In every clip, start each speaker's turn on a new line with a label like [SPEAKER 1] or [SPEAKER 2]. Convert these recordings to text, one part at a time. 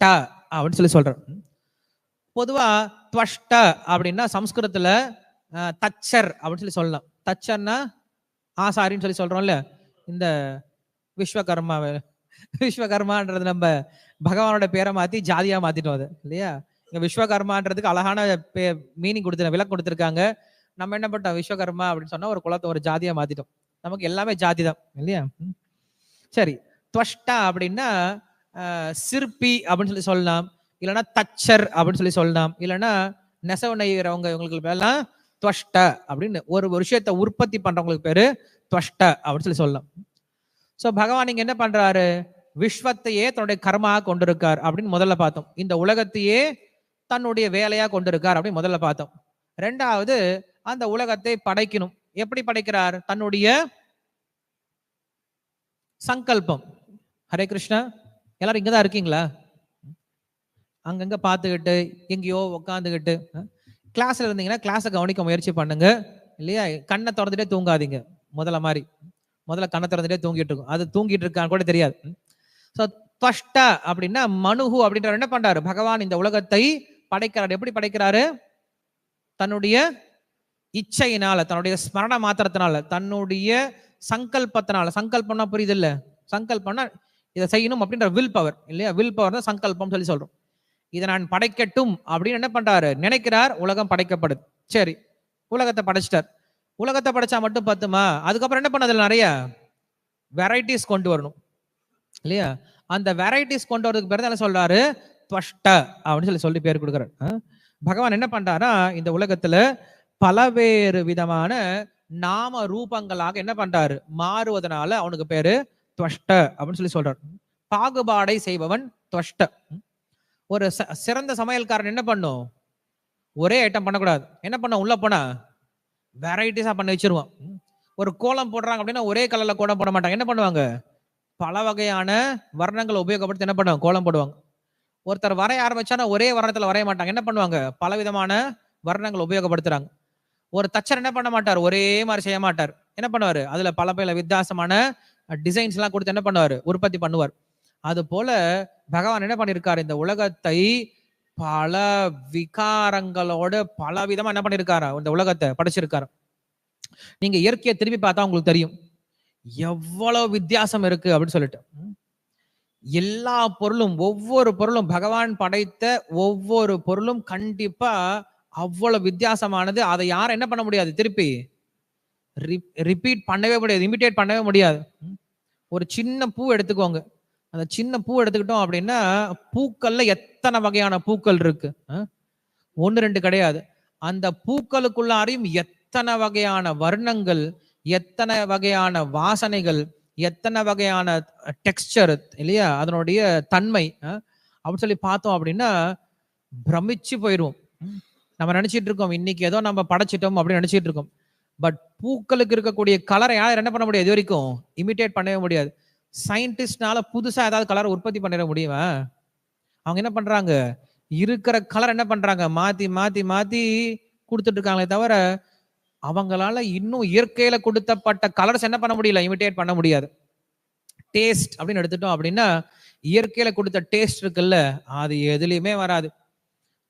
[SPEAKER 1] துவஷ்ட அப்படின்னு சொல்லி சொல்றார். பொதுவா துவஷ்ட அப்படின்னா சம்ஸ்கிருதத்துல தச்சர் அப்படின்னு சொல்லி சொல்லலாம். தச்சர்னா ஆசாரின்னு சொல்லி சொல்றோம்ல இந்த விஸ்வகர்மா விஸ்வகர்மான்றது நம்ம பகவானோட பேரை மாத்தி ஜாதியா மாத்திட்டோம் அது இல்லையா? இங்க விஸ்வகர்மான்றதுக்கு அழகான மீனிங் கொடுத்து விளக்கம் கொடுத்துருக்காங்க. நம்ம என்ன பண்ணிட்டோம்? விஸ்வகர்மா அப்படின்னு சொன்னா ஒரு குலத்தை ஒரு ஜாதியா மாத்திட்டோம். நமக்கு எல்லாமே ஜாதி தான் இல்லையா சரி துவஷ்டா அப்படின்னா சிற்பி அப்படின்னு சொல்லி சொல்லலாம். இல்லைன்னா தச்சர் அப்படின்னு சொல்லி சொல்லலாம். இல்லைன்னா நெசவு நெய்கிறவங்க இவங்களுக்கு பேர்லாம் துவஷ்ட அப்படின்னு ஒரு விஷயத்தை உற்பத்தி பண்றவங்களுக்கு பேரு துவஷ்ட அப்படின்னு சொல்லி சொல்லலாம். ஸோ பகவான் இங்க என்ன பண்றாரு? விஸ்வத்தையே தன்னுடைய கர்மா கொண்டிருக்கார் அப்படின்னு முதல்ல பார்த்தோம். இந்த உலகத்தையே தன்னுடைய வேலையா கொண்டிருக்கார் அப்படின்னு முதல்ல பார்த்தோம். ரெண்டாவது அந்த உலகத்தை படைக்கணும். எப்படி படைக்கிறார்? தன்னுடைய சங்கல்பம். ஹரே கிருஷ்ணா. எல்லாரும் இங்கதான் இருக்கீங்களா? அங்கங்க பார்த்துக்கிட்டு எங்கேயோ உட்காந்துக்கிட்டு கிளாஸ்ல இருந்தீங்கன்னா கிளாஸை கவனிக்க முயற்சி பண்ணுங்க. இல்லையா? கண்ணை திறந்துட்டே தூங்காதீங்க. முதல்ல மாதிரி. முதல்ல கண்ணை திறந்துட்டே தூங்கிட்டு இருக்கும். அது தூங்கிட்டு இருக்கான்னு கூட தெரியாது. ஸோ துவஷ்ட அப்படின்னா மனுகு அப்படின்றவர் என்ன பண்றாரு? பகவான் இந்த உலகத்தை படைக்கிறார். எப்படி படைக்கிறாரு? தன்னுடைய இச்சையினால தன்னுடைய ஸ்மரண மாத்திரத்தினால தன்னுடைய சங்கல்பத்தினால. சங்கல்பம்னா புரியுது இல்லை? சங்கல்பம்னா இதை செய்யணும் அப்படின்ற வில் பவர் இல்லையா? வில் பவர் தான் சங்கல்பம் சொல்லி சொல்றோம். இதை நான் படைக்கட்டும் அப்படின்னு என்ன பண்றாரு? நினைக்கிறார் உலகம் படைக்கப்படுது. சரி உலகத்தை படைச்சிட்டார். உலகத்தை படைச்சா மட்டும் பத்துமா? அதுக்கப்புறம் என்ன பண்ணதுல நிறைய? வெரைட்டிஸ் கொண்டு வரணும். இல்லையா? அந்த வெரைட்டிஸ் கொண்டு வரதுக்கு பிறகு என்ன சொல்றாரு? துவஷ்ட அப்படின்னு சொல்லி சொல்லி பேர் கொடுக்குறாரு. பகவான் என்ன பண்றாரா? இந்த உலகத்துல பலவேறு விதமான நாம ரூபங்களாக என்ன பண்றாரு? மாறுவதனால அவனுக்கு பேரு துவஷ்ட அப்படின்னு சொல்லி சொல்றார். பாகுபாடை செய்பவன் துவஷ்ட ஒரு ச- சிறந்த சமையல்காரன் என்ன பண்ணும்? ஒரே ஐட்டம் பண்ணக்கூடாது. என்ன பண்ண உள்ள போனா வெரைட்டிஸா பண்ணி வச்சிருவான். ஒரு கோலம் போடுறாங்க அப்படின்னா ஒரே கலர்ல கோலம் போட மாட்டாங்க. என்ன பண்ணுவாங்க? பல வகையான வர்ணங்களை உபயோகப்படுத்தி என்ன பண்ணுவாங்க? கோலம் போடுவாங்க. ஒருத்தர் வரைய ஆரம்பிச்சானா ஒரே வர்ணத்துல வரைய மாட்டாங்க. என்ன பண்ணுவாங்க? பல விதமான வர்ணங்களை உபயோகப்படுத்துறாங்க. ஒரு தச்சர் என்ன பண்ண மாட்டார்? ஒரே மாதிரி செய்ய மாட்டார். என்ன பண்ணுவார்? அதுல பல பல வித்தியாசமான டிசைன்ஸ் எல்லாம் கொடுத்து என்ன பண்ணுவார்? உற்பத்தி பண்ணுவார். அது போல பகவான் என்ன பண்ணியிருக்கார் இந்த உலகத்தை பல விகாரங்களோட பல விதமா என்ன பண்ணிருக்காரு? இந்த உலகத்தை படைச்சிருக்காரு. நீங்க இயற்கையை திரும்பி பார்த்தா உங்களுக்கு தெரியும். எவ்வளவு வித்தியாசம் இருக்கு அப்படின்னு சொல்லிட்டு. எல்லா பொருளும் ஒவ்வொரு பொருளும் பகவான் படைத்த ஒவ்வொரு பொருளும் கண்டிப்பா அவ்வளவு வித்தியாசமானது. அதை யாரும் என்ன பண்ண முடியாது? திருப்பி ரிப்பீட் பண்ணவே முடியாது. இமிட்டேட் பண்ணவே முடியாது. ஒரு சின்ன பூ எடுத்துக்கோங்க. அந்த சின்ன பூ எடுத்துக்கிட்டோம் அப்படின்னா பூக்கள்ல எத்தனை வகையான பூக்கள் இருக்கு? ஒன்று ரெண்டு கிடையாது. அந்த பூக்களுக்குள்ளாரையும் எத்தனை வகையான வர்ணங்கள் எத்தனை வகையான வாசனைகள் எத்தனை வகையான டெக்ஸ்சர் இல்லையா? அதனுடைய தன்மை அப்படின்னு சொல்லி பார்த்தோம் அப்படின்னா பிரமிச்சு போயிடுவோம் ம். நம்ம நினைச்சிட்டு இருக்கோம் இன்னைக்கு ஏதோ நம்ம படைச்சிட்டோம் அப்படின்னு நினைச்சிட்டு இருக்கோம். பட் பூக்களுக்கு இருக்கக்கூடிய கலரை யாரும் என்ன பண்ண முடியாது இது வரைக்கும் இமிட்டேட் பண்ணவே முடியாது. சயின்டிஸ்ட்னால புதுசா ஏதாவது கலரை உற்பத்தி பண்ணிட முடியுமா? அவங்க என்ன பண்றாங்க? இருக்கிற கலர் என்ன பண்றாங்க? மாத்தி மாத்தி மாத்தி கொடுத்துட்டு இருக்காங்களே தவிர அவங்களால இன்னும் இயற்கையில கொடுத்தப்பட்ட கலர்ஸ் என்ன பண்ண முடியல? இமிட்டேட் பண்ண முடியாது. டேஸ்ட் அப்படின்னு எடுத்துட்டோம் அப்படின்னா இயற்கையில கொடுத்த டேஸ்ட் இருக்குல்ல அது எதுலையுமே வராது.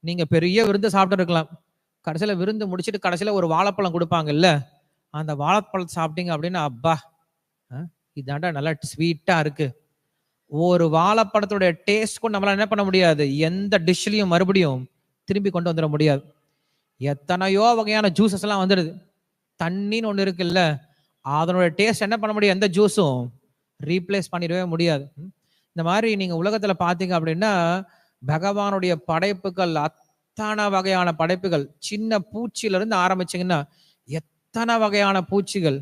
[SPEAKER 1] நீங்க பெரிய விருந்து சாப்பிட்டு இருக்கலாம் கடைசியில விருந்து முடிச்சிட்டு கடைசியில ஒரு வாழைப்பழம் கொடுப்பாங்கல்ல அந்த வாழைப்பழத்தை சாப்பிட்டீங்க அப்படின்னா அப்பா இதாண்டா நல்லா ஸ்வீட்டா இருக்கு. ஒரு வாழைப்பழத்துடைய டேஸ்ட் கூட நம்மளால என்ன பண்ண முடியாது. எந்த டிஷ்லையும் மறுபடியும் திரும்பி கொண்டு வந்துட முடியாது. எத்தனையோ வகையான ஜூசஸ் எல்லாம் வந்துடுது தண்ணின்னு ஒண்ணு இருக்குல்ல அதனோட டேஸ்ட் என்ன பண்ண முடியும்? எந்த ஜூஸும் ரீப்ளேஸ் பண்ணிடவே முடியாது. இந்த மாதிரி நீங்க உலகத்துல பாத்தீங்க அப்படின்னா பகவானுடைய படைப்புகள் அத்தனை வகையான படைப்புகள். சின்ன பூச்சியில இருந்து எத்தனை வகையான பூச்சிகள்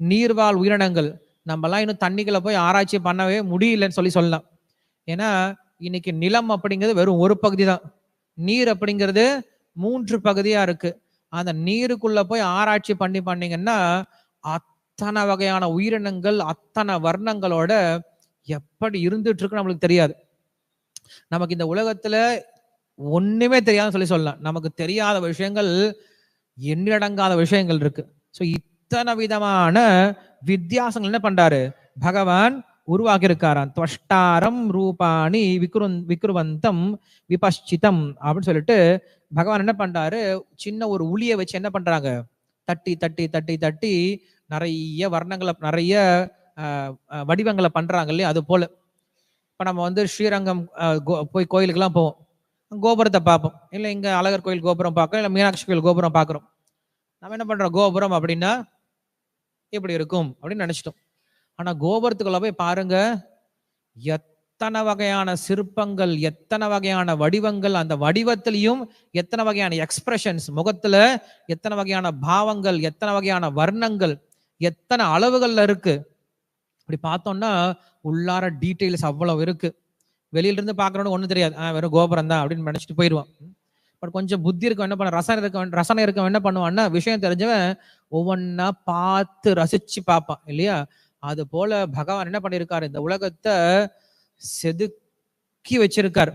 [SPEAKER 1] நீர்வாழ் உயிரினங்கள். நம்மலாம் இன்னும் தண்ணிக்குள்ள போய் ஆராய்ச்சி பண்ணவே முடியலன்னு சொல்லி சொல்லலாம். ஏன்னா இன்னைக்கு நிலம் அப்படிங்கிறது வெறும் ஒரு பகுதி தான். நீர் அப்படிங்கிறது மூன்று பகுதியா இருக்கு. அந்த நீருக்குள்ள போய் ஆராய்ச்சி பண்ணி பண்ணீங்கன்னா அத்தனை வகையான உயிரினங்கள் அத்தனை வர்ணங்களோட எப்படி இருந்துட்டு இருக்கு நம்மளுக்கு தெரியாது. நமக்கு இந்த உலகத்துல ஒண்ணுமே தெரியாதுன்னு சொல்லி சொல்லலாம் நமக்கு தெரியாத விஷயங்கள் எண்ணடங்காத விஷயங்கள் இருக்கு. ஸோ இத்தனை விதமான வித்தியாசங்கள் என்ன பண்றாரு? பகவான் உருவாக்கி இருக்காராம் துவஷ்டாரம் ரூபாணி விக்ரு விக்ருவந்தம் விபஷ்சிதம் அப்படின்னு சொல்லிட்டு பகவான் என்ன பண்றாரு? சின்ன ஒரு உளிய வச்சு என்ன பண்றாங்க? தட்டி தட்டி தட்டி தட்டி நிறைய வர்ணங்களை நிறைய வடிவங்களை பண்றாங்க இல்லையா? அது போல. இப்போ நம்ம வந்து ஸ்ரீரங்கம் கோ- போய் கோயிலுக்கெல்லாம் போவோம். கோபுரத்தை பார்ப்போம். இல்லை இங்கே அழகர் கோயில் கோபுரம் பார்க்குறோம் இல்லை மீனாட்சி கோயில் கோபுரம் பார்க்குறோம். நம்ம என்ன பண்ணுறோம் கோபுரம் அப்படின்னா இப்படி இருக்கும் அப்படின்னு நினச்சிட்டோம். ஆனால் கோபுரத்துக்குள்ள போய் பாருங்க எத்தனை வகையான சிற்பங்கள் எத்தனை வகையான வடிவங்கள் அந்த வடிவத்திலையும் எத்தனை வகையான எக்ஸ்பிரஷன்ஸ் முகத்தில் எத்தனை வகையான பாவங்கள் எத்தனை வகையான வர்ணங்கள் எத்தனை அளவுகள்ல இருக்குது இப்படி பார்த்தோம்னா உள்ளார டீட்டெயில்ஸ் அவ்வளவு இருக்கு. வெளியில இருந்து பாக்குறவனுக்கு தெரியாது. வெறும் கோபுரம் தான் அப்படின்னு நினைச்சிட்டு போயிடுவான். பட் கொஞ்சம் புத்தி இருக்க என்ன பண்ண ரசனை இருக்க ரசனை இருக்க என்ன பண்ணுவான்னா விஷயம் தெரிஞ்சவன் ஒவ்வொன்றா பார்த்து ரசிச்சு பார்ப்பான் இல்லையா? அது போல பகவான் என்ன பண்ணியிருக்காரு இந்த உலகத்தை செதுக்கி வச்சிருக்காரு.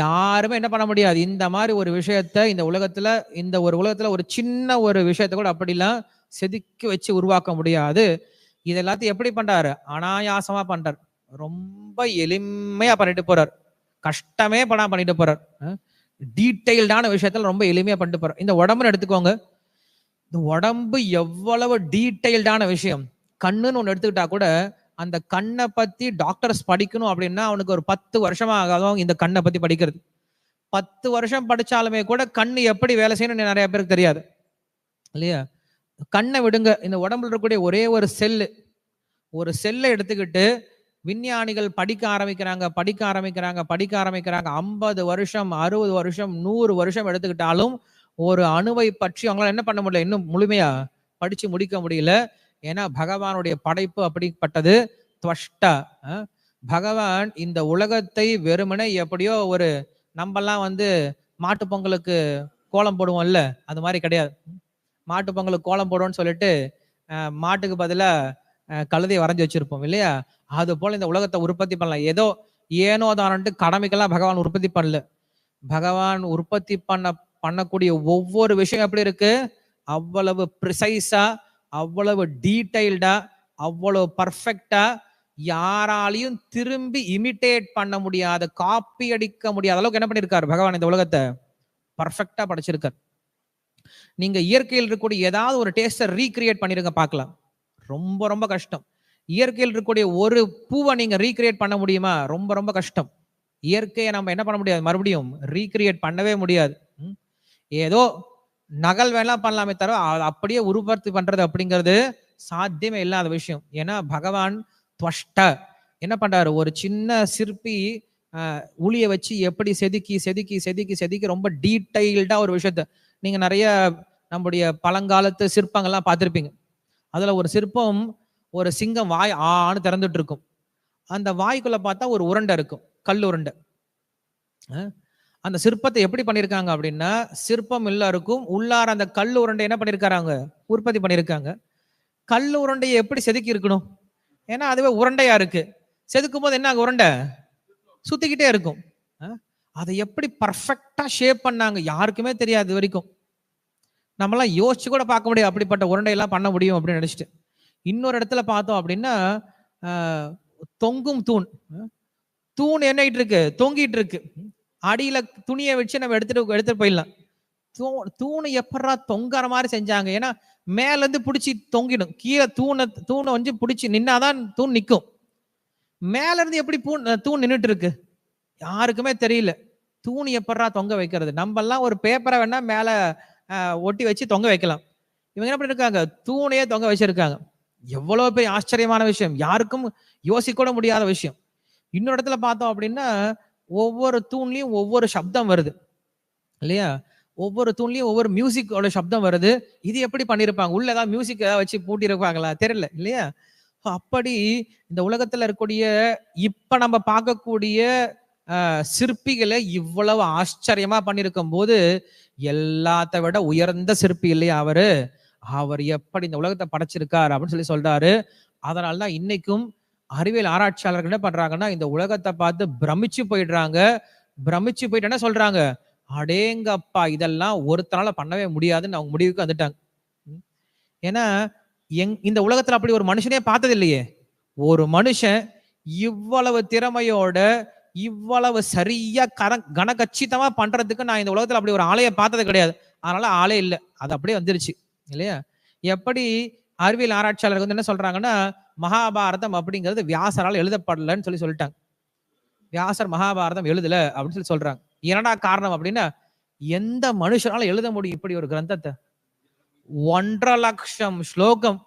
[SPEAKER 1] யாருமே என்ன பண்ண முடியாது. இந்த மாதிரி ஒரு விஷயத்த இந்த உலகத்துல இந்த ஒரு உலகத்துல ஒரு சின்ன ஒரு விஷயத்த கூட அப்படிலாம் செதுக்கி வச்சு உருவாக்க முடியாது. இது எல்லாத்தையும் எப்படி பண்றாரு? அனாயாசமா பண்றார். ரொம்ப எளிமையா பண்ணிட்டு போறார். கஷ்டமே படம் பண்ணிட்டு போறார். டீட்டெயில்டான விஷயத்துல ரொம்ப எளிமையா பண்ணிட்டு போறார். இந்த உடம்புன்னு எடுத்துக்கோங்க. இந்த உடம்பு எவ்வளவு டீட்டெயில்டான விஷயம். கண்ணுன்னு ஒன்று எடுத்துக்கிட்டா கூட அந்த கண்ணை பத்தி டாக்டர்ஸ் படிக்கணும் அப்படின்னா அவனுக்கு ஒரு பத்து வருஷமா ஆகாதும் இந்த கண்ணை பத்தி படிக்கிறது. பத்து வருஷம் படிச்சாலுமே கூட கண்ணு எப்படி வேலை செய்யணும்னு நிறைய பேருக்கு தெரியாது. இல்லையா? கண்ணை விடுங்க. இந்த உடம்புல இருக்கக்கூடிய ஒரே ஒரு செல்லு ஒரு செல்லை எடுத்துக்கிட்டு விஞ்ஞானிகள் படிக்க ஆரம்பிக்கிறாங்க படிக்க ஆரம்பிக்கிறாங்க படிக்க ஆரம்பிக்கிறாங்க. ஐம்பது வருஷம் அறுபது வருஷம் நூறு வருஷம் எடுத்துக்கிட்டாலும் ஒரு அணுவை பற்றி அவங்களால என்ன பண்ண முடியல? இன்னும் முழுமையா படிச்சு முடிக்க முடியல. ஏன்னா பகவானுடைய படைப்பு அப்படிப்பட்டது துவஷ்டா. பகவான் இந்த உலகத்தை வெறுமனே எப்படியோ ஒரு நம்மெல்லாம் வந்து மாட்டு பொங்கலுக்கு கோலம் போடுவோம்ல அது மாதிரி கிடையாது. மாட்டு பொங்கலுக்கு கோலம் போடுவோம்னு சொல்லிட்டு மாட்டுக்கு பதிலாக கழுதையை வரைஞ்சி வச்சிருப்போம் இல்லையா? அது போல இந்த உலகத்தை உற்பத்தி பண்ணலாம். ஏதோ ஏனோ தானன்ட்டு கடமைக்கெல்லாம் பகவான் உற்பத்தி பண்ணல. பகவான் உற்பத்தி பண்ண பண்ணக்கூடிய ஒவ்வொரு விஷயம் எப்படி இருக்கு? அவ்வளவு ப்ரிசைஸா அவ்வளவு டீடைல்டா அவ்வளவு பர்ஃபெக்டா யாராலையும் திரும்பி இமிட்டேட் பண்ண முடியாத காப்பி அடிக்க முடியாத அளவுக்கு என்ன பண்ணியிருக்காரு பகவான் இந்த உலகத்தை? பர்ஃபெக்டா படைச்சிருக்கார். நீங்க இயற்கையில் இருக்கக்கூடிய ஏதாவது ஒரு டேஸ்டை ரீக்ரியேட் பண்ணிருங்க பார்க்கலாம். ரொம்ப ரொம்ப கஷ்டம். இயற்கையில் இருக்கக்கூடிய ஒரு பூவை நீங்க ரீக்ரியேட் பண்ண முடியுமா? ரொம்ப ரொம்ப கஷ்டம். இயற்கையை நம்ம என்ன பண்ண முடியாது? மறுபடியும் ரீக்ரியேட் பண்ணவே முடியாது. ஏதோ நகல் வேணா பண்ணலாமே தவிர அப்படியே உருவர்த்தி பண்றது அப்படிங்கிறது சாத்தியமே இல்லாத விஷயம். ஏன்னா பகவான் துவஷ்ட. என்ன பண்றாரு? ஒரு சின்ன சிற்பி அஹ், உளிய வச்சு எப்படி செதுக்கி செதுக்கி செதுக்கி செதுக்கி ரொம்ப டீடைல்டா ஒரு விஷயத்த நீங்க நிறைய நம்முடைய பழங்காலத்து சிற்பங்கள்லாம் பார்த்துருப்பீங்க. அதுல ஒரு சிற்பம் ஒரு சிங்கம் வாய் ஆன்னு திறந்துட்டு இருக்கும். அந்த வாய்க்குள்ள பார்த்தா ஒரு உருண்டை இருக்கும். கல் உருண்டை. அந்த சிற்பத்தை எப்படி பண்ணியிருக்காங்க அப்படின்னா சிற்பம் எல்லாருக்கும் உள்ளார அந்த கல் உருண்டை என்ன பண்ணியிருக்காங்க உற்பத்தி பண்ணியிருக்காங்க கல் உருண்டையை எப்படி செதுக்கி இருக்கணும்? ஏன்னா அதுவே உருண்டையா இருக்கு. செதுக்கும் போது என்ன உருண்டை சுத்திக்கிட்டே இருக்கும். அதை எப்படி பர்ஃபெக்டா ஷேப் பண்ணாங்க? யாருக்குமே தெரியாது வரைக்கும். நம்மளாம் யோசிச்சு கூட பார்க்க முடியும் அப்படிப்பட்ட உருண்டையெல்லாம் பண்ண முடியும் அப்படின்னு நினச்சிட்டு. இன்னொரு இடத்துல பார்த்தோம் அப்படின்னா தொங்கும் தூண். தூண் என்னிட்டு இருக்கு? தொங்கிட்டு இருக்கு. அடியில துணியை வச்சு நம்ம எடுத்துட்டு எடுத்துட்டு போயிடலாம். தூ தூணு எப்படா தொங்குற மாதிரி செஞ்சாங்க? ஏன்னா மேலேருந்து பிடிச்சி தொங்கிடும். கீழே தூணை தூணை வந்து பிடிச்சி நின்னாதான் தூண் நிற்கும் மேலேருந்து எப்படி பூ தூண் நின்றுட்டு இருக்கு? யாருக்குமே தெரியல. தூண் எப்படா தொங்க வைக்கிறது? நம்மெல்லாம் ஒரு பேப்பரை வேணா மேலே ஒட்டி வச்சு தொங்க வைக்கலாம். இவங்க என்ன பண்ணிருக்காங்க? தூணையே தொங்க வச்சிருக்காங்க. எவ்வளவு பெரிய ஆச்சரியமான விஷயம். யாருக்கும் யோசிக்க கூட முடியாத விஷயம். இன்னொரு இடத்துல பார்த்தோம் அப்படின்னா ஒவ்வொரு தூண்லயும் ஒவ்வொரு சப்தம் வருது. இல்லையா? ஒவ்வொரு தூண்லயும் ஒவ்வொரு மியூசிக்கோட சப்தம் வருது. இது எப்படி பண்ணிருப்பாங்க? உள்ள ஏதாவது மியூசிக் ஏதாவது வச்சு பூட்டியிருப்பாங்களா தெரியல. இல்லையா? அப்படி இந்த உலகத்துல இருக்கக்கூடிய இப்ப நம்ம பார்க்கக்கூடிய சிற்பிகளை இவ்வளவு ஆச்சரியமா பண்ணிருக்கும் போது எல்லாத்த விட உயர்ந்த சிற்பி இல்லையா அவரு? அவர் எப்படி இந்த உலகத்தை படைச்சிருக்கார் அப்படின்னு சொல்லி சொல்றாரு. அதனாலதான் இன்னைக்கும் அறிவியல் ஆராய்ச்சியாளர்கள் என்ன பண்றாங்கன்னா இந்த உலகத்தை பார்த்து பிரமிச்சு போயிடுறாங்க. பிரமிச்சு போயிட்டு என்ன சொல்றாங்க? அடேங்கப்பா இதெல்லாம் ஒருத்தனால பண்ணவே முடியாதுன்னு அவங்க முடிவுக்கு வந்துட்டாங்க. ம். ஏன்னா எங் இந்த உலகத்துல அப்படி ஒரு மனுஷனே பார்த்தது இல்லையே ஒரு மனுஷன் இவ்வளவு திறமையோட இவ்வளவு சரியா கர கனகச்சிதமா பண்றதுக்கு நான் இந்த உலகத்துல அப்படி ஒரு ஆலையை பார்த்தது கிடையாது. அதனால ஆளே இல்லை. அது அப்படியே வந்துருச்சு. இல்லையா? எப்படி அறிவியல் ஆராய்ச்சியாளர்கள் வந்து என்ன சொல்றாங்கன்னா மகாபாரதம் அப்படிங்கிறது வியாசரால் எழுதப்படலன்னு சொல்லி சொல்லிட்டாங்க. வியாசர் மகாபாரதம் எழுதல அப்படின்னு சொல்லி சொல்றாங்க. என்னடா காரணம் அப்படின்னா எந்த மனுஷனால எழுத முடியும் இப்படி ஒரு கிரந்தத்தை? ஒன்றரை லட்சம் ஸ்லோகம்.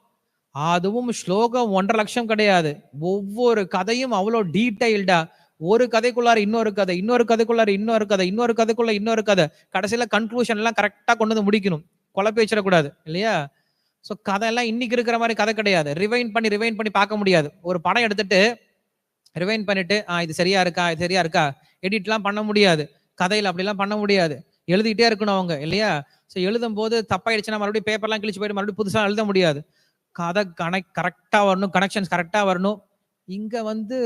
[SPEAKER 1] அதுவும் ஸ்லோகம் ஒன்றரை லட்சம் கிடையாது. ஒவ்வொரு கதையும் அவ்வளோ டீட்டெயில்டா ஒரு கதைக்குள்ளார இன்னொரு கதை இன்னொரு கதைக்குள்ளார இன்னொரு கதை இன்னொரு கதைக்குள்ள இன்னொரு கதை. கடைசியில கன்க்ளூஷன் எல்லாம் கரெக்டா கொண்டு வந்து முடிக்கணும். குழப்பி வச்சிடக்கூடாது இல்லையா? ஸோ கதையெல்லாம் இன்னைக்கு இருக்கிற மாதிரி கதை கிடையாது. ரிவைன் பண்ணி ரிவைன் பண்ணி பார்க்க முடியாது. ஒரு படம் எடுத்துட்டு ரிவைன் பண்ணிட்டு ஆ இது சரியா இருக்கா? இது சரியா இருக்கா? எடிட்லாம் பண்ண முடியாது. கதையில அப்படிலாம் பண்ண முடியாது. எழுதிக்கிட்டே இருக்கணும் அவங்க இல்லையா? ஸோ எழுதும் போது தப்பாயிடுச்சுன்னா மறுபடியும் பேப்பர்லாம் கிழிச்சு போயிட்டு மறுபடியும் புதுசாக எழுத முடியாது. கதை கனெக்ட் கரெக்டாக வரணும் கனெக்ஷன்ஸ் கரெக்டாக வரணும். இங்கே வந்து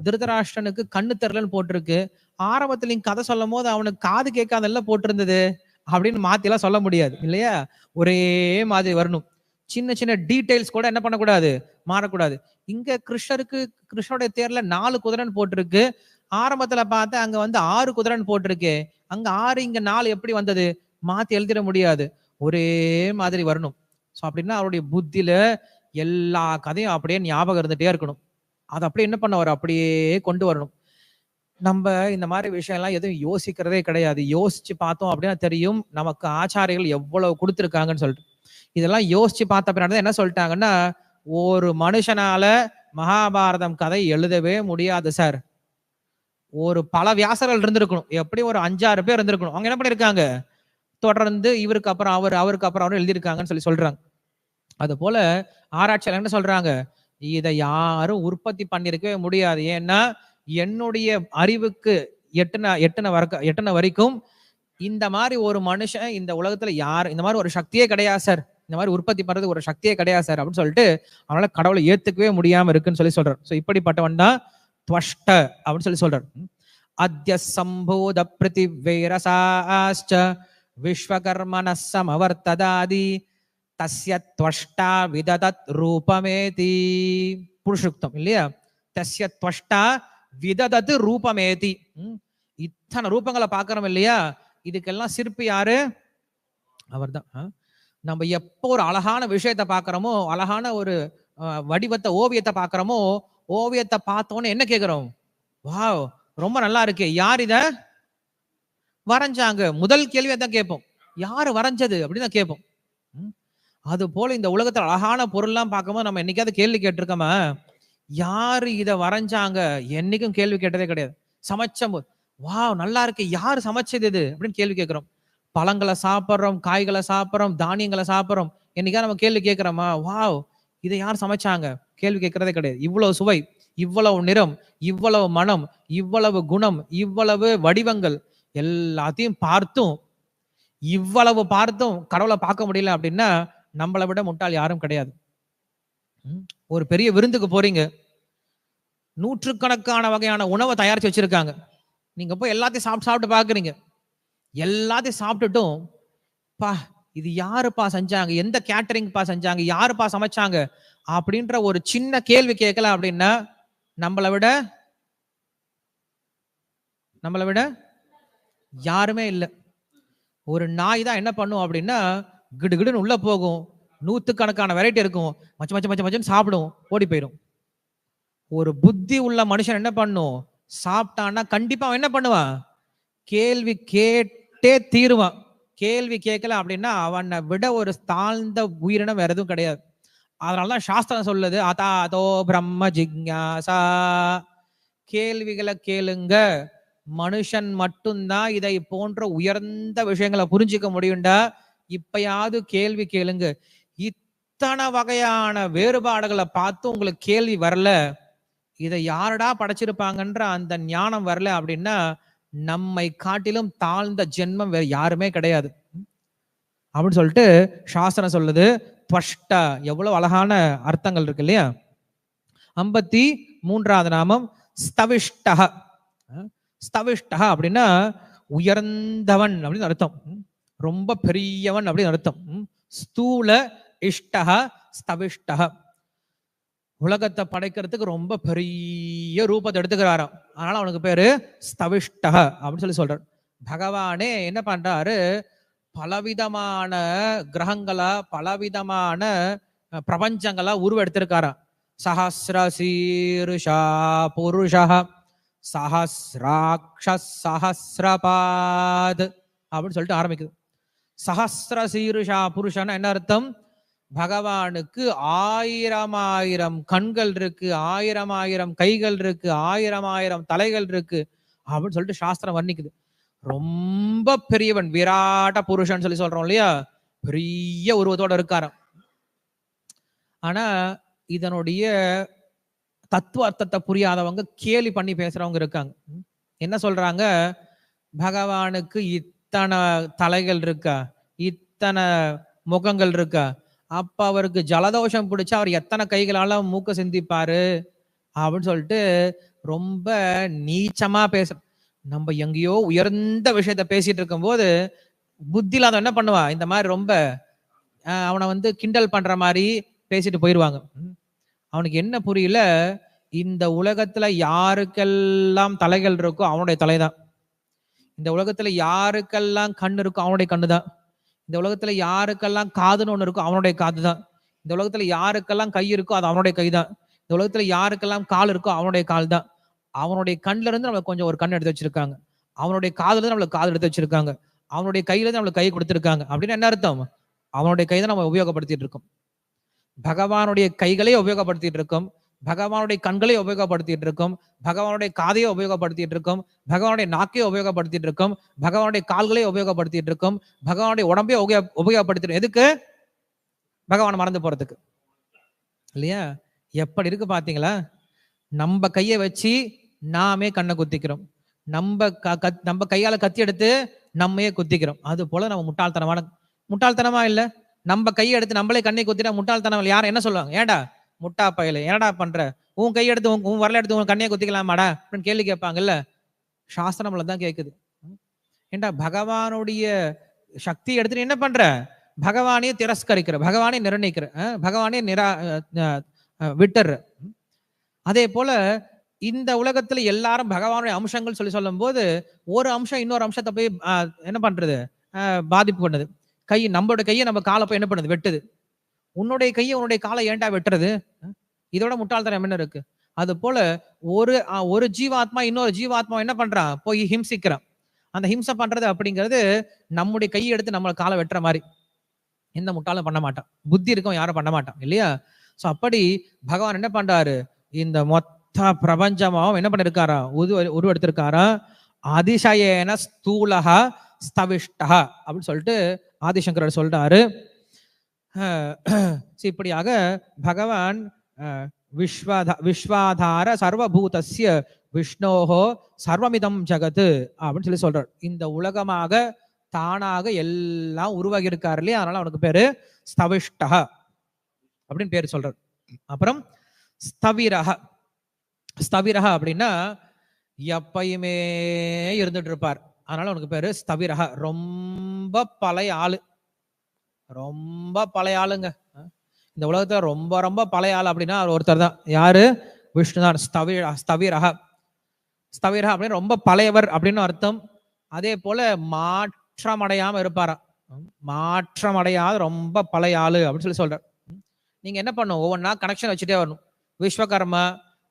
[SPEAKER 1] திருதராஷ்டனுக்கு கண்ணு தெரிலன்னு போட்டிருக்கு. ஆரம்பத்துல நீங்க கதை சொல்லும் போது அவனுக்கு காது கேட்காதல்ல போட்டிருந்தது அப்படின்னு மாத்தி எல்லாம் சொல்ல முடியாது. இல்லையா? ஒரே மாதிரி வரணும். சின்ன சின்ன டீடைல்ஸ் கூட என்ன பண்ணக்கூடாது? மாறக்கூடாது. இங்க கிருஷ்ணருக்கு கிருஷ்ணனுடைய தேர்ல நாலு குதிரைன்னு போட்டிருக்கு. ஆரம்பத்துல பார்த்தா அங்க வந்து ஆறு குதிரைன்னு போட்டிருக்கு. அங்க ஆறு இங்க நாலு எப்படி வந்தது? மாத்தி எழுதிட முடியாது. ஒரே மாதிரி வரணும். ஸோ அப்படின்னா அவருடைய புத்தியில எல்லா கதையும் அப்படியே ஞாபகம் இருந்துட்டே இருக்கணும். அதை அப்படியே என்ன பண்ண அப்படியே கொண்டு வரணும். நம்ம இந்த மாதிரி விஷயம்லாம் எதுவும் யோசிக்கிறதே கிடையாது. யோசிச்சு பார்த்தோம் அப்படின்னா தெரியும் நமக்கு ஆச்சாரிகள் எவ்வளவு கொடுத்துருக்காங்கன்னு சொல்லிட்டு. இதெல்லாம் யோசிச்சு பார்த்த பின்னாடி தான் என்ன சொல்லிட்டாங்கன்னா ஒரு மனுஷனால மகாபாரதம் கதை எழுதவே முடியாது சார் ஒரு பல வியாசர்கள் இருந்திருக்கணும். எப்படி ஒரு அஞ்சாறு பேர் இருந்திருக்கணும். அவங்க என்ன பண்ணிருக்காங்க தொடர்ந்து இவருக்கு அப்புறம் அவர் அவருக்கு அப்புறம் அவர் எழுதியிருக்காங்கன்னு சொல்லி சொல்றாங்க. அது போல ஆராய்ச்சியாளர் என்ன சொல்றாங்க? இதை யாரும் உற்பத்தி பண்ணிருக்கவே முடியாது. ஏன்னா என்னுடைய அறிவுக்கு எட்டுன எட்டுன வரைக்கும் எட்டுன வரைக்கும் இந்த மாதிரி ஒரு மனுஷன் இந்த உலகத்துல யார் இந்த மாதிரி ஒரு சக்தியே கிடையாது சார். இந்த மாதிரி உற்பத்தி பண்றது ஒரு சக்தியே கிடையாது சார் அப்படின்னு சொல்லிட்டு அவனால கடவுளை ஏத்துக்கவே முடியாம இருக்குன்னு சொல்லி சொல்றார். ஸோ இப்படிப்பட்டவன் தான் துவஷ்ட அப்படின்னு சொல்லி சொல்றார். அத்திய சம்போத பிருத்திவேரசாச்ச விஸ்வகர்மன சமவர்த்ததாதி தஸ்ய துவஷ்டா விததத் ரூபமேதி புருஷுக்தம் இல்லையா தஸ்ய துவஷ்டா விததத் ரூபமேதி ம், இத்தனை ரூபங்களை பார்க்கறோம் இல்லையா இதுக்கெல்லாம் சிற்பி யாரு அவர்தான் ஆ? நம்ம எப்போ ஒரு அழகான விஷயத்தை பார்க்கறோமோ அழகான ஒரு வடிவத்தை ஓவியத்தை பார்க்கறோமோ ஓவியத்தை பார்த்தோன்னு என்ன கேட்குறோம் வாவ் ரொம்ப நல்லா இருக்கு யார் இத வரைஞ்சாங்க முதல் கேள்வியை தான் கேட்போம் யாரு வரைஞ்சது அப்படின்னு தான் கேட்போம் அது போல இந்த உலகத்துல அழகான பொருள்லாம் பார்க்கும்போது நம்ம என்னைக்காவது கேள்வி கேட்டிருக்கோமா? யாரு இதை வரைஞ்சாங்க? என்னைக்கும் கேள்வி கேட்டதே கிடையாது. சமைச்ச போது வாவ் நல்லா இருக்கு யார் சமைச்சது இது? அப்படின்னு கேள்வி கேட்கிறோம். பழங்களை சாப்பிட்றோம் காய்களை சாப்பிட்றோம் தானியங்களை சாப்பிட்றோம். என்னைக்கா நம்ம கேள்வி கேட்கிறோமா? வாவ் இதை யார் சமைச்சாங்க? கேள்வி கேட்கறதே கிடையாது. இவ்வளவு சுவை இவ்வளவு நிறம் இவ்வளவு மனம் இவ்வளவு குணம் இவ்வளவு வடிவங்கள் எல்லாத்தையும் பார்த்தும் இவ்வளவு பார்த்தும் கடவுளை பார்க்க முடியல அப்படின்னா நம்மளை விட முட்டாள் யாரும் கிடையாது. ஒரு பெரிய விருந்துக்கு போறீங்க. நூற்றுக்கணக்கான வகையான உணவை தயாரிச்சு வச்சிருக்காங்க. நீங்க போய் எல்லாத்தையும் சாப்பிட்டு சாப்பிட்டு பாக்குறீங்க. எல்லாத்தையும் சாப்பிட்டுட்டும் பா இது யாருப்பா செஞ்சாங்க? எந்த கேட்டரிங்ப்பா செஞ்சாங்க? யாருப்பா சமைச்சாங்க? அப்படின்ற ஒரு சின்ன கேள்வி கேட்கல அப்படின்னா நம்மளை விட நம்மளை விட யாருமே இல்லை. ஒரு நாய் தான் என்ன பண்ணும் அப்படின்னா கிடுகிடுன்னு உள்ளே போகும். நூற்றுக்கணக்கான வெரைட்டி இருக்கும். மச்ச மச்ச மச்ச மச்சன்னு சாப்பிடும் ஓடி போயிடும் ஒரு புத்தி உள்ள மனுஷன் என்ன பண்ணும்? சாப்பிட்டான்னா கண்டிப்பாக அவன் என்ன பண்ணுவான்? கேள்வி கேட்டே தீருவான். கேள்வி கேட்கல அப்படின்னா அவனை விட ஒரு தாழ்ந்த உயிரினம் வேற எதுவும் கிடையாது. அதனாலதான் சாஸ்திரம் சொல்லுது அதாதோ பிரம்ம ஜிக்யாசா கேள்விகளை கேளுங்க. மனுஷன் மட்டும்தான் இதை போன்ற உயர்ந்த விஷயங்களை புரிஞ்சுக்க முடியும்டா. இப்பயாவது கேள்வி கேளுங்க. இத்தனை வகையான வேறுபாடுகளை பார்த்து உங்களுக்கு கேள்வி வரல. இதை யாரடா படைச்சிருப்பாங்கன்ற அந்த ஞானம் வரல அப்படின்னா நம்மை காட்டிலும் தாழ்ந்த ஜென்மம் வேற யாருமே கிடையாது. அப்படின்னு சொல்லிட்டு சாஸ்திரம் சொல்லுது துவஷ்டா எவ்வளவு அழகான அர்த்தங்கள் இருக்கு இல்லையா? ஐம்பத்தி மூன்றாவது நாமம் ஸ்தவிஷ்டக ஸ்தவிஷ்டக அப்படின்னா உயர்ந்தவன் அப்படின்னு அர்த்தம். ரொம்ப பெரியவன் அப்படின்னு அர்த்தம். ஸ்தூல இஷ்டக ஸ்தவிஷ்டக உலகத்தை படைக்கிறதுக்கு ரொம்ப பெரிய ரூபத்தை எடுத்துக்கிறாராம். அதனால அவனுக்கு பேரு ஸ்தவிஷ்டக அப்படின்னு சொல்லி சொல்றார். பகவானே என்ன பண்றாரு? பலவிதமான கிரகங்களா பலவிதமான பிரபஞ்சங்களை பிரபஞ்சங்களா உருவெடுத்திருக்காராம். சஹசிர சீருஷா புருஷா சஹசிராட்ச சஹசிரபாத் அப்படின்னு சொல்லிட்டு ஆரம்பிக்குது. சஹசிர சீருஷா புருஷன் என்ன அர்த்தம்? பகவானுக்கு ஆயிரம் ஆயிரம் கண்கள் இருக்கு ஆயிரம் ஆயிரம் கைகள் இருக்கு ஆயிரம் ஆயிரம் தலைகள் இருக்கு அப்படின்னு சொல்லிட்டு சாஸ்திரம் வர்ணிக்குது. ரொம்ப பெரியவன் விராட புருஷன் சொல்லி சொல்றோம் இல்லையா? பெரிய உருவத்தோட இருக்காராம். ஆனா இதனுடைய தத்துவ அர்த்தத்தை புரியாதவங்க கேலி பண்ணி பேசுறவங்க இருக்காங்க. என்ன சொல்றாங்க? பகவானுக்கு இத்தனை தலைகள் இருக்கா? இத்தனை முகங்கள் இருக்கா? அப்ப அவருக்கு ஜலதோஷம் பிடிச்சா அவர் எத்தனை கைகளால மூக்க சிந்திப்பாரு? அப்படின்னு சொல்லிட்டு ரொம்ப நீச்சமா பேச நம்ம எங்கேயோ உயர்ந்த விஷயத்த பேசிட்டு இருக்கும்போது புத்தி இல்லாத என்ன பண்ணுவா? இந்த மாதிரி ரொம்ப அவனை வந்து கிண்டல் பண்ற மாதிரி பேசிட்டு போயிடுவாங்க அவனுக்கு என்ன புரியல? இந்த உலகத்துல யாருக்கெல்லாம் தலைகள் இருக்கோ அவனுடைய தலைதான். இந்த உலகத்துல யாருக்கெல்லாம் கண் இருக்கோ அவனுடைய கண்ணு தான் இந்த உலகத்துல யாருக்கெல்லாம் காதுன்னு ஒண்ணு இருக்கோ அவனுடைய காது தான் இந்த உலகத்துல யாருக்கெல்லாம் கை இருக்கோ அது அவனுடைய கை தான் இந்த உலகத்துல யாருக்கெல்லாம் கால் இருக்கோ அவனுடைய கால் தான் அவனுடைய கண்ல இருந்து நம்மளுக்கு கொஞ்சம் ஒரு கண் எடுத்து வச்சிருக்காங்க. அவனுடைய காதுல இருந்து நம்மளுக்கு காது எடுத்து வச்சிருக்காங்க. அவனுடைய கையில இருந்து நம்மளுக்கு கை கொடுத்துருக்காங்க. அப்படின்னு என்ன அர்த்தம்? அவனுடைய கை தான் நம்ம உபயோகப்படுத்திட்டு இருக்கோம். பகவானுடைய கைகளே உபயோகப்படுத்திட்டு இருக்கோம். பகவானுடைய கண்களை உபயோகப்படுத்திட்டு இருக்கோம் பகவானுடைய காதையை உபயோகப்படுத்திட்டு இருக்கோம் பகவானுடைய நாக்கையை உபயோகப்படுத்திட்டு இருக்கோம் பகவானுடைய கால்களை உபயோகப்படுத்திட்டு இருக்கோம் பகவானுடைய உடம்பையே உபயோக உபயோகப்படுத்திட்டு எதுக்கு? பகவானை மறந்து போறதுக்கு. இல்லையா? எப்படி இருக்கு பாத்தீங்களா? நம்ம கையை வச்சு நாமே கண்ணை குத்திக்கிறோம். நம்ம க- கத்- நம்ம கையால கத்தி எடுத்து நம்மையே குத்திக்கிறோம். அது போல நம்ம முட்டாள்தனமான முட்டாள்தனமா இல்லை? நம்ம கையை எடுத்து நம்மளே கண்ணை குத்திட்டா முட்டாள்தனம் இல்ல. யாரும் என்ன சொல்லுவாங்க? ஏடா முட்டா பயல. என்னடா பண்ற? உன் கை எடுத்து உன் உன் வரல எடுத்து உன் கண்ணையை குத்திக்கலாமாடா? அப்படின்னு கேள்வி கேட்பாங்கல்ல. சாஸ்திரம்ல தான் கேட்குது ஏண்டா பகவானுடைய சக்தி எடுத்துட்டு என்ன பண்ற? பகவானையே திரஸ்கரிக்கிற பகவானே நிர்ணயிக்கிற பகவானே நிரா விட்டுற அதே போல இந்த உலகத்துல எல்லாரும் பகவானுடைய அம்சங்கள் சொல்லி சொல்லும் போது ஒரு அம்சம் இன்னொரு அம்சத்தை போய் என்ன பண்றது? பாதிப்பு பண்ணுது. கை நம்மளோட கையை நம்ம காலை போய் என்ன பண்ணுது? வெட்டுது. உன்னுடைய கையை உன்னுடைய காலை ஏன்டா வெட்டுறது? இதோட முட்டாள்தனம் என்ன இருக்கு? அது போல ஒரு ஒரு ஜீவாத்மா இன்னொரு ஜீவாத்மா என்ன பண்றான் போய் ஹிம்சிக்கிறான். அந்த ஹிம்சை பண்றது அப்படிங்கிறது நம்முடைய கையை எடுத்து நம்மளை காலை வெட்டுற மாதிரி. எந்த முட்டாளும் பண்ண மாட்டான். புத்தி இருக்கும் யாரும் பண்ண மாட்டான் இல்லையா? ஸோ அப்படி பகவான் என்ன பண்றாரு? இந்த மொத்த பிரபஞ்சமாவும் என்ன பண்ணிருக்காரா? உது உருவெடுத்திருக்காரா? அதிசயேன ஸ்தூலகா ஸ்தவிஷ்டா அப்படின்னு சொல்லிட்டு ஆதிசங்கரர் சொல்றாரு. இப்படியாக பகவான் அஹ், விஸ்வாத விஸ்வாதார சர்வபூதஸ்ய விஷ்ணோஹோ சர்வமிதம் ஜகத்து அப்படின்னு சொல்லி சொல்றார். இந்த உலகமாக தானாக எல்லாம் உருவாகி இருக்காரு இல்லையா? அதனால அவனுக்கு பேரு ஸ்தவிஷ்டக அப்படின்னு பேர் சொல்றார். அப்புறம் ஸ்தவிரக ஸ்தவிரக அப்படின்னா எப்பயுமே இருந்துட்டு இருப்பார். அதனால அவனுக்கு பேரு ஸ்தவிரக ரொம்ப பழைய ஆளு. ரொம்ப பழைய ஆளுங்க. இந்த உலகத்துல ரொம்ப ரொம்ப பழைய ஆள் அப்படின்னா அவர் ஒருத்தர் தான். யாரு? விஷ்ணு தான் ஸ்தவி ஸ்தவிரக ஸ்தவிரக அப்படின்னு ரொம்ப பழையவர் அப்படின்னு அர்த்தம். அதே போல மாற்றம் அடையாம இருப்பாராம். மாற்றம் அடையாத ரொம்ப பழைய ஆளு அப்படின்னு சொல்லி சொல்றார். நீங்க என்ன பண்ணும்? ஒவ்வொன்றா கனெக்ஷன் வச்சுட்டே வரணும். விஸ்வகர்ம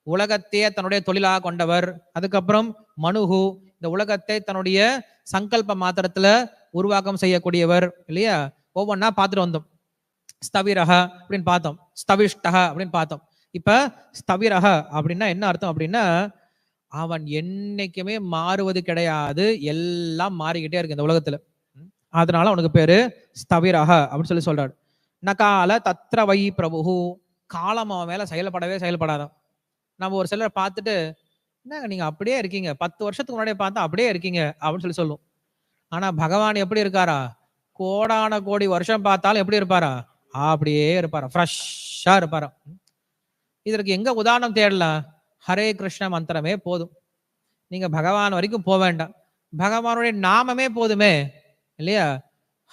[SPEAKER 1] உலகத்தையே தன்னுடைய தொழிலாக கொண்டவர். அதுக்கப்புறம் மனுகு இந்த உலகத்தை தன்னுடைய சங்கல்ப மாத்திரத்துல உருவாக்கம் செய்யக்கூடியவர். இல்லையா? ஒவ்வொன்றா பார்த்துட்டு வந்தோம். ஸ்தவிரக அப்படின்னு பார்த்தோம். ஸ்தவிஷ்டக அப்படின்னு பார்த்தோம். இப்போ ஸ்தவிரக அப்படின்னா என்ன அர்த்தம் அப்படின்னா அவன் என்னைக்குமே மாறுவது கிடையாது. எல்லாம் மாறிக்கிட்டே இருக்கு இந்த உலகத்துல. அதனால அவனுக்கு பேரு ஸ்தவிரக அப்படின்னு சொல்லி சொல்றாரு. நகால தத்ர வை பிரபு காலம் அவன் மேல செயல்படவே செயல்படாதான் நம்ம ஒரு சிலர் பார்த்துட்டு என்னங்க நீங்க அப்படியே இருக்கீங்க. பத்து வருஷத்துக்கு முன்னாடியே பார்த்தா அப்படியே இருக்கீங்க. அப்படின்னு சொல்லி சொல்லுவோம் ஆனா பகவான் எப்படி இருக்காரா? கோடான கோடி வருஷம் பார்த்தாலும் எப்படி இருப்பாரா? அப்படியே இருப்பாரா. ஃப்ரெஷ்ஷா இருப்பாரா. இதற்கு எங்க உதாரணம் தேடலாம்? ஹரே கிருஷ்ண மந்திரமே போதும். நீங்க பகவான் வரைக்கும் போக வேண்டாம். பகவானுடைய நாமமே போதுமே. இல்லையா?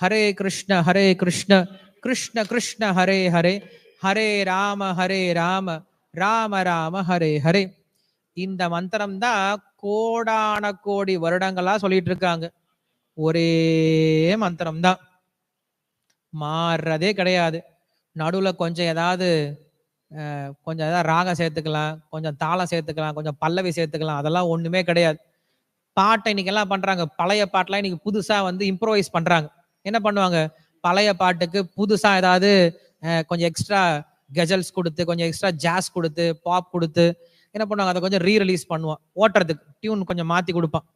[SPEAKER 1] ஹரே கிருஷ்ண ஹரே கிருஷ்ண கிருஷ்ண கிருஷ்ண ஹரே ஹரே ஹரே ராம ஹரே ராம ராம ராம ஹரே ஹரே. இந்த மந்திரம் தான் கோடான கோடி வருடங்களா சொல்லிட்டு இருக்காங்க. ஒரே மந்திரம் தான் மாறுறதே கிடையாது. நடுவில் கொஞ்சம் ஏதாவது கொஞ்சம் ஏதாவது ராகம் சேர்த்துக்கலாம் கொஞ்சம் தாளம் சேர்த்துக்கலாம் கொஞ்சம் பல்லவி சேர்த்துக்கலாம் அதெல்லாம் ஒன்றுமே கிடையாது. பாட்டை இன்னைக்கு எல்லாம் பழைய பாட்டெலாம் இன்னைக்கு புதுசாக வந்து இம்ப்ரோவைஸ் பண்ணுறாங்க என்ன பண்ணுவாங்க? பழைய பாட்டுக்கு புதுசாக ஏதாவது கொஞ்சம் எக்ஸ்ட்ரா கெஜல்ஸ் கொடுத்து கொஞ்சம் எக்ஸ்ட்ரா ஜாஸ் கொடுத்து பாப் கொடுத்து என்ன பண்ணுவாங்க? அதை கொஞ்சம் ரீ ரிலீஸ் பண்ணுவான். ஓட்டுறதுக்கு டியூன் கொஞ்சம் மாற்றி கொடுப்பான்.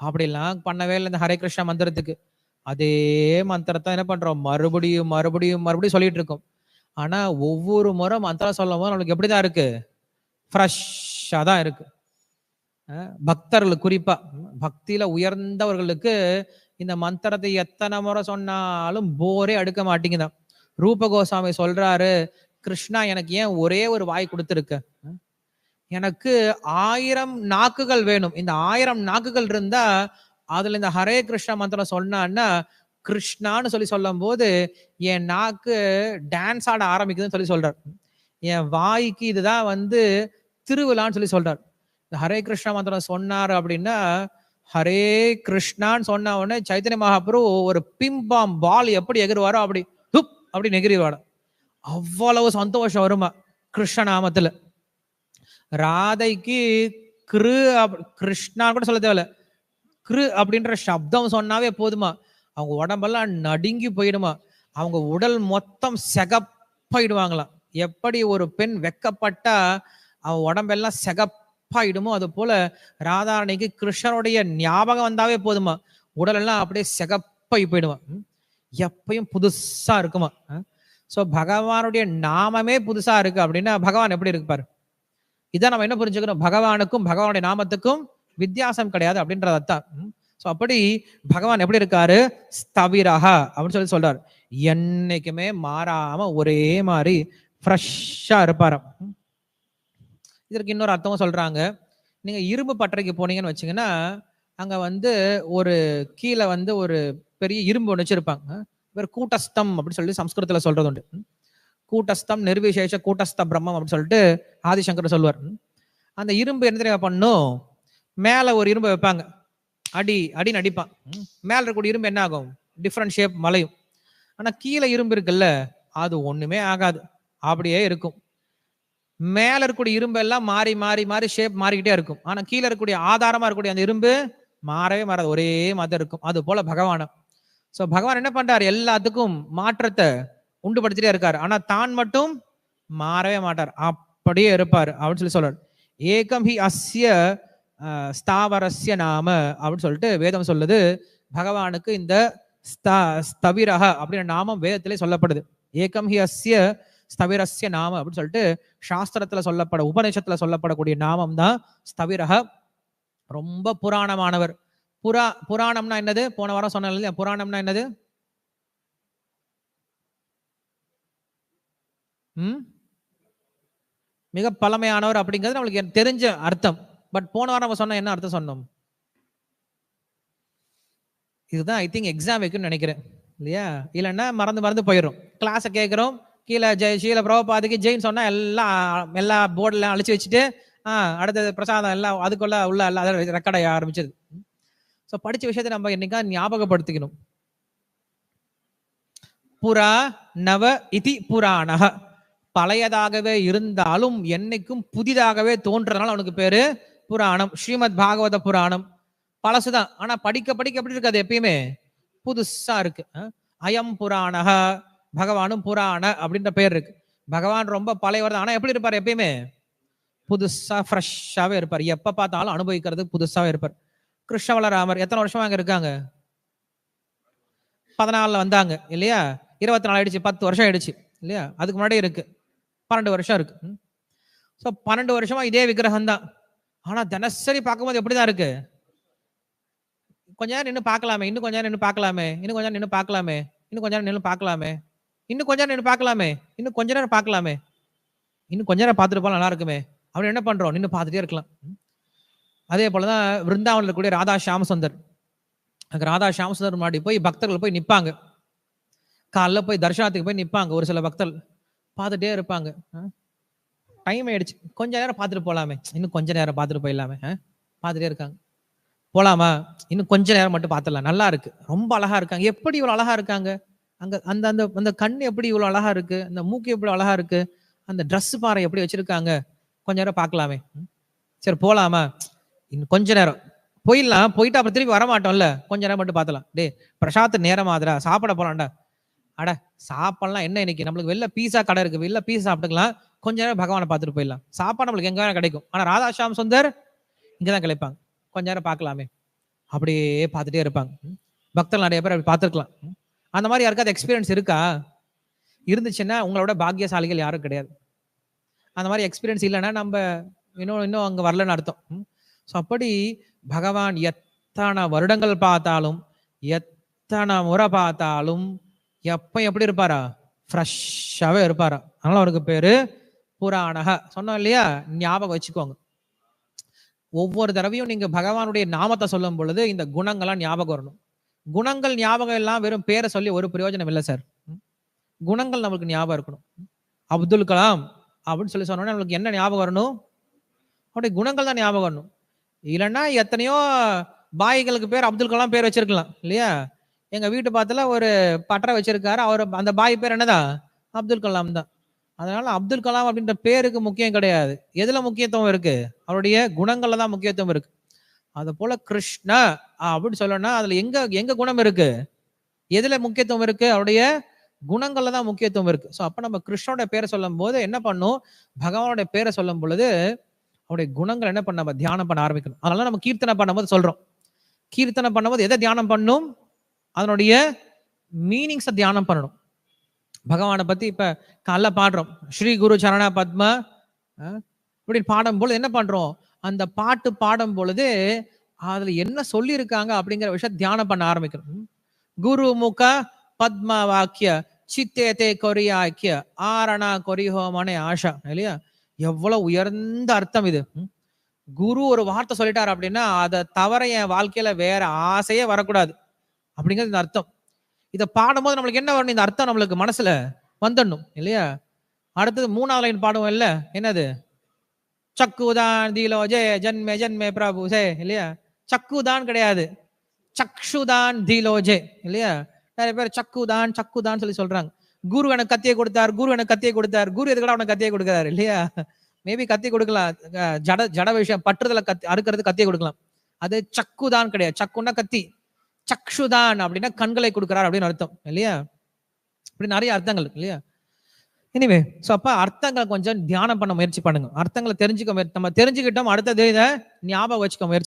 [SPEAKER 1] அப்படிலாம் பண்ணவே இல்லை இந்த ஹரே கிருஷ்ணா மந்திரத்துக்கு. அதே மந்திரத்தை என்ன பண்றோம்? மறுபடியும் மறுபடியும் மறுபடியும் சொல்லிட்டு இருக்கோம். ஆனா ஒவ்வொரு முறை மந்திரம் சொல்லும் போது நம்மளுக்கு எப்படிதான் இருக்கு? ஃப்ரெஷ்ஷாக தான் இருக்கு. பக்தர்களுக்கு குறிப்பா பக்தியில உயர்ந்தவர்களுக்கு இந்த மந்திரத்தை எத்தனை முறை சொன்னாலும் போரே அடுக்க மாட்டேங்குதான் ரூப கோசாமி சொல்றாரு கிருஷ்ணா எனக்கு ஏன் ஒரே ஒரு வாய் கொடுத்துருக்க? எனக்கு ஆயிரம் நாக்குகள் வேணும். இந்த ஆயிரம் நாக்குகள் இருந்தா அதுல இந்த ஹரே கிருஷ்ணா மந்திரம் சொன்னான்னா கிருஷ்ணான்னு சொல்லி சொல்லும் போது என் நாக்கு டான்ஸ் ஆட ஆரம்பிக்குதுன்னு சொல்லி சொல்றார். என் வாய்க்கு இதுதான் வந்து திருவிழான்னு சொல்லி சொல்றார். இந்த ஹரே கிருஷ்ணா மந்திரம் சொன்னார் அப்படின்னா ஹரே கிருஷ்ணான்னு சொன்ன உடனே சைத்தன்ய மகாபுரு ஒரு பிம்பாம் பால் எப்படி எகிருவாரோ அப்படி ஹுப் அப்படி நெகிரிவாட அவ்வளவு சந்தோஷம் வருமா கிருஷ்ண நாமத்துல. ராதைக்கு கிரு அப்- கிருஷ்ணான்னு கூட சொல்ல தேவையில்ல. கிரு அப்படின்ற சப்தம் சொன்னாவே போதுமா? அவங்க உடம்பெல்லாம் நடுங்கி போயிடுமா? அவங்க உடல் மொத்தம் செகப்பாயிடுவாங்களாம். எப்படி ஒரு பெண் வெக்கப்பட்டா அவன் உடம்பெல்லாம் செகப்பாயிடுமோ அது போல ராதாரணிக்கு கிருஷ்ணனுடைய ஞாபகம் வந்தாவே போதுமா? உடலெல்லாம் அப்படியே செகப்பாய் போயிடுவான் எப்பயும் புதுசா இருக்குமா? ஸோ பகவானுடைய நாமமே புதுசா இருக்கு அப்படின்னா பகவான் எப்படி இருப்பாரு? இதை நம்ம என்ன புரிஞ்சுக்கணும்? பகவானுக்கும் பகவானுடைய நாமத்துக்கும் வித்தியாசம் கிடையாது அப்படின்றது அர்த்தம். ஸோ அப்படி பகவான் எப்படி இருக்காரு? ஸ்தவிரஹா அப்படின்னு சொல்லி சொல்றாரு. என்னைக்குமே மாறாம ஒரே மாதிரி ஃப்ரெஷ்ஷா இருப்பாராம். இதற்கு இன்னொரு அர்த்தமும் சொல்றாங்க. நீங்க இரும்பு பட்டறைக்கு போனீங்கன்னு வச்சுங்கன்னா அங்க வந்து ஒரு கீழே வந்து ஒரு பெரிய இரும்பு ஒன்று வச்சிருப்பாங்க. இவர் கூட்டஸ்தம் அப்படின்னு சொல்லி சம்ஸ்கிருதத்துல சொல்றது உண்டு. கூட்டஸ்தம் நிர்விசேஷ கூட்டஸ்த பிரம்மம் அப்படின்னு சொல்லிட்டு ஆதிசங்கர் சொல்லுவார். அந்த இரும்பு என்ன தெரியுமா பண்ணும்? மேல ஒரு இரும்பு வைப்பாங்க. அடி அடின்னு அடிப்பான். மேல இருக்கக்கூடிய இரும்பு என்ன ஆகும்? டிஃப்ரெண்ட் ஷேப் மலையும். ஆனா கீழே இரும்பு இருக்குல்ல அது ஒண்ணுமே ஆகாது. அப்படியே இருக்கும். மேல இருக்கக்கூடிய இரும்பு எல்லாம் மாறி மாறி மாறி ஷேப் மாறிக்கிட்டே இருக்கும். ஆனா கீழே இருக்கக்கூடிய ஆதாரமா இருக்கக்கூடிய அந்த இரும்பு மாறவே மாறாது. ஒரே மாதிரி இருக்கும். அது போல பகவானம் சோ பகவான் என்ன பண்றாரு? எல்லாத்துக்கும் மாற்றத்தை உண்டு உண்டுபடுத்திட்டே இருக்காரு. ஆனா தான் மட்டும் மாறவே மாட்டார். அப்படியே இருப்பார் அப்படின்னு சொல்லி சொல்றார். ஏகம் ஹி அஸ்ய ஸ்தாவரஸ்ய நாம அப்படின்னு சொல்லிட்டு வேதம் சொல்லுது. பகவானுக்கு இந்த ஸ்தவிரக அப்படின்ற நாமம் வேதத்திலே சொல்லப்படுது. ஏகம் ஹி அஸ்ய ஸ்தவிரஸ்ய நாம அப்படின்னு சொல்லிட்டு சாஸ்திரத்துல சொல்லப்பட உபநிஷத்துல சொல்லப்படக்கூடிய நாமம் தான் ஸ்தவிரக ரொம்ப புராணமானவர். புரா புராணம்னா என்னது? போன வாரம் சொன்ன இல்லையா? புராணம்னா என்னது? ம்? மிக பழமையானவர் அப்படிங்கிறது நம்மளுக்கு தெரிஞ்ச அர்த்தம். பட் போன வாரம் நம்ம சொன்ன என்ன அர்த்தம் சொன்னோம்? இதுதான் ஐ திங்க் எக்ஸாம் வைக்கும்னு நினைக்கிறேன். இல்லையா? இல்லைன்னா மறந்து மறந்து போயிடும் கிளாஸை கேட்குறோம் கீழே ஜெய் ஷீல பிரபாதிக்கு ஜெயின் சொன்னால் எல்லாம் எல்லா போர்டெல்லாம் அழிச்சு வச்சுட்டு ஆ அடுத்தது பிரசாதம் எல்லாம் அதுக்குள்ள உள்ள எல்லாம் ரெக்கார்ட் ஆக ஆரம்பிச்சது. ஸோ படித்த விஷயத்தை நம்ம என்னைக்கா ஞாபகப்படுத்திக்கணும். புறா நவ இதி புராணக பழையதாகவே இருந்தாலும் என்னைக்கும் புதிதாகவே தோன்றதுனால அவனுக்கு பேரு புராணம் ஸ்ரீமத் பாகவத புராணம். பழசுதான். ஆனா படிக்க படிக்க எப்படி இருக்காது எப்பயுமே? புதுசா இருக்கு. அயம் புராணக பகவானும் புராண அப்படின்ற பேர் இருக்கு. பகவான் ரொம்ப பழையவர் ஆனா எப்படி இருப்பார் எப்பயுமே? புதுசா ஃப்ரெஷ்ஷாவே இருப்பார். எப்ப பார்த்தாலும் அனுபவிக்கிறது புதுசாவே இருப்பார். கிருஷ்ணவளராமர் எத்தனை வருஷமா அங்க இருக்காங்க? பதினாலுல வந்தாங்க இல்லையா? இருபத்தி நாலு ஆயிடுச்சு பத்து வருஷம் ஆயிடுச்சு இல்லையா? அதுக்கு முன்னாடி இருக்கு. பன்னெண்டு வருஷம் இருக்கு. ஸோ பன்னெண்டு வருஷமா இதே விக்கிரகம் தான் ஆனால் தினசரி பார்க்கும்போது எப்படி தான் இருக்கு? கொஞ்ச நேரம் நின்று பார்க்கலாமே. இன்னும் கொஞ்ச நேரம் நின்று பார்க்கலாமே. இன்னும் கொஞ்ச நேரம் நின்று பார்க்கலாமே. இன்னும் கொஞ்ச நேரம் நின்று பார்க்கலாமே. இன்னும் கொஞ்ச நேரம் நின்று பார்க்கலாமே. இன்னும் கொஞ்ச நேரம் பார்க்கலாமே. இன்னும் கொஞ்ச நேரம் பார்த்துட்டு போகலாம் நல்லா இருக்குமே. அப்படி என்ன பண்றோம்? நின்று பார்த்துட்டே இருக்கலாம். அதே போல தான் விருந்தாவனில் இருக்கக்கூடிய ராதா ஷாமசுந்தர் அங்கே ராதா ஷாமசுந்தர் முன்னாடி போய் பக்தர்கள் போய் நிற்பாங்க காலைல போய் தர்ஷனத்துக்கு போய் நிற்பாங்க ஒரு சில பக்தர்கள். பார்த்துட்டே இருப்பாங்க. ஆ. டைம் ஆயிடுச்சு. கொஞ்ச நேரம் பார்த்துட்டு போகலாமே இன்னும் கொஞ்ச நேரம் பார்த்துட்டு போயிடலாமே. ஆ? பார்த்துட்டே இருக்காங்க. போகலாமா இன்னும் கொஞ்ச நேரம் மட்டும் பார்த்துடலாம். நல்லா இருக்கு. ரொம்ப அழகா இருக்காங்க. எப்படி இவ்வளோ அழகா இருக்காங்க? அங்க அந்த அந்த அந்த கண் எப்படி இவ்வளோ அழகா இருக்கு? அந்த மூக்கு எப்படி அழகா இருக்கு? அந்த ட்ரெஸ் பாறை எப்படி வச்சிருக்காங்க? கொஞ்ச நேரம் பார்க்கலாமே. ம். சரி போகலாமா இன்னும் கொஞ்ச நேரம். போயிடலாம். போயிட்டு அப்புறம் திருப்பி வர மாட்டோம்ல கொஞ்ச நேரம் மட்டும் பார்த்தலாம் டேய் பிரசாத் நேரம் ஆகுதுடா சாப்பிட போலாம்டா அட சாப்பாடுலாம் என்ன இன்னைக்கு? நம்மளுக்கு வெளில பீஸா கடை இருக்கு. வெளில பீஸா சாப்பிட்டுக்கலாம். கொஞ்ச நேரம் பகவானை பார்த்துட்டு போயிடலாம். சாப்பாடு நம்மளுக்கு எங்க வேணா கிடைக்கும். ஆனா ராதாஷாம் சுந்தர் இங்கதான் கிடைப்பாங்க. கொஞ்ச நேரம் பார்க்கலாமே. அப்படியே பார்த்துட்டே இருப்பாங்க. ம். பக்தர்கள் நிறைய பேர் அப்படி பார்த்துருக்கலாம். அந்த மாதிரி யாருக்காவது எக்ஸ்பீரியன்ஸ் இருக்கா? இருந்துச்சுன்னா உங்களோட பாக்கியசாலிகள் யாரும் கிடையாது. அந்த மாதிரி எக்ஸ்பீரியன்ஸ் இல்லைன்னா நம்ம இன்னும் இன்னும் அங்கே வரலன்னு அர்த்தம். ஸோ அப்படி பகவான் எத்தனை வருடங்கள் பார்த்தாலும் எத்தனை முறை பார்த்தாலும் எப்போ எப்படி இருப்பாரா? ஃப்ரெஷ்ஷாகவே இருப்பாரா. அதனால அவருக்கு பேரு புராணக. சொன்னோம் இல்லையா? ஞாபகம் வச்சுக்கோங்க. ஒவ்வொரு தடவையும் நீங்க பகவானுடைய நாமத்தை சொல்லும் பொழுது இந்த குணங்கள்லாம் ஞாபகம் வரணும். குணங்கள் ஞாபகம் எல்லாம் வெறும் பேரை சொல்லி ஒரு பிரயோஜனம் இல்லை சார். குணங்கள் நம்மளுக்கு ஞாபகம் இருக்கணும். அப்துல் கலாம் அப்படின்னு சொல்லி சொன்னோன்னே நம்மளுக்கு என்ன ஞாபகம் வரணும்? அவருடைய குணங்கள் தான் ஞாபகம் வரணும். இல்லைன்னா எத்தனையோ பாய்களுக்கு பேர் அப்துல் கலாம் பேர் வச்சிருக்கலாம் இல்லையா? எங்கள் வீட்டு பக்கத்தில் ஒரு பட்டறை வச்சிருக்காரு. அவர் அந்த பாய் பேர் என்னதான்? அப்துல் கலாம் தான். அதனால அப்துல் கலாம் அப்படின்ற பேருக்கு முக்கியம் கிடையாது. எதுல முக்கியத்துவம் இருக்கு? அவருடைய குணங்கள்ல தான் முக்கியத்துவம் இருக்கு. அது போல கிருஷ்ண அப்படின்னு சொல்லணும்னா அதுல எங்க எங்க குணம் இருக்கு? எதுல முக்கியத்துவம் இருக்கு? அவருடைய குணங்கள்ல தான் முக்கியத்துவம் இருக்கு. ஸோ அப்ப நம்ம கிருஷ்ணனோட பேரை சொல்லும் போது என்ன பண்ணும்? பகவானுடைய பேரை சொல்லும் பொழுது அவருடைய குணங்கள் என்ன பண்ண நம்ம தியானம் பண்ண ஆரம்பிக்கணும். அதனால நம்ம கீர்த்தனை பண்ணும்போது சொல்றோம். கீர்த்தனை பண்ணும்போது எதை தியானம் பண்ணும்? அதனுடைய மீனிங்ஸை தியானம் பண்ணணும். பகவானை பற்றி இப்போ காலைல பாடுறோம். ஸ்ரீ குரு சரண பத்ம இப்படி பாடும் பொழுது என்ன பண்ணுறோம் அந்த பாட்டு பாடும் பொழுது அதில் என்ன சொல்லியிருக்காங்க அப்படிங்கிற விஷயம் தியானம் பண்ண ஆரம்பிக்கணும் குரு முக பத்ம வாக்கிய சித்தே தே கொரியாக்கிய ஆரணா கொரிஹோமனே ஆஷா இல்லையா? எவ்வளோ உயர்ந்த அர்த்தம் இது. குரு ஒரு வார்த்தை சொல்லிட்டார் அப்படின்னா அதை தவிர என் வாழ்க்கையில வேற ஆசையே வரக்கூடாது. அப்படிங்கிறது இந்த அர்த்தம். இதை பாடும்போது நம்மளுக்கு என்ன வரணும் இந்த அர்த்தம் நம்மளுக்கு மனசுல வந்துடணும் இல்லையா? அடுத்தது மூணாவது லைன் பாடுவோம் இல்ல? என்னது? சக்குதான் தீலோஜே ஜன்மே ஜன்மே பிரபு சே இல்லையா? சக்குதான் கிடையாது. சக்ஷுதான் தீலோஜே இல்லையா? நிறைய பேர் சக்குதான் சக்குதான் சொல்லி சொல்றாங்க. குரு எனக்கு கத்தியை கொடுத்தார் குரு எனக்கு கத்தியை கொடுத்தார் குரு எதுக்கடா அவனுக்கு கத்தியை கொடுக்குறாரு இல்லையா? மேபி கத்தி கொடுக்கலாம். ஜட ஜட விஷயம் பற்றுதல கத்தி அறுக்கிறது கத்தியை கொடுக்கலாம். அது சக்குதான் கிடையாது. சக்குன்னா கத்தி. சக்ஷுதான் அப்படின்னா கண்களை கொடுக்கிறார் அப்படின்னு அர்த்தம் இல்லையா? இப்படி நிறைய அர்த்தங்கள் இருக்கு இல்லையா? எனிவே ஸோ அப்ப அர்த்தங்களை கொஞ்சம் தியானம் பண்ண முயற்சி பண்ணுங்க. அர்த்தங்களை தெரிஞ்சுக்க முயற்சி நம்ம தெரிஞ்சுக்கிட்டோம் அடுத்தது இதை ஞாபகம் வச்சுக்க முயற்சி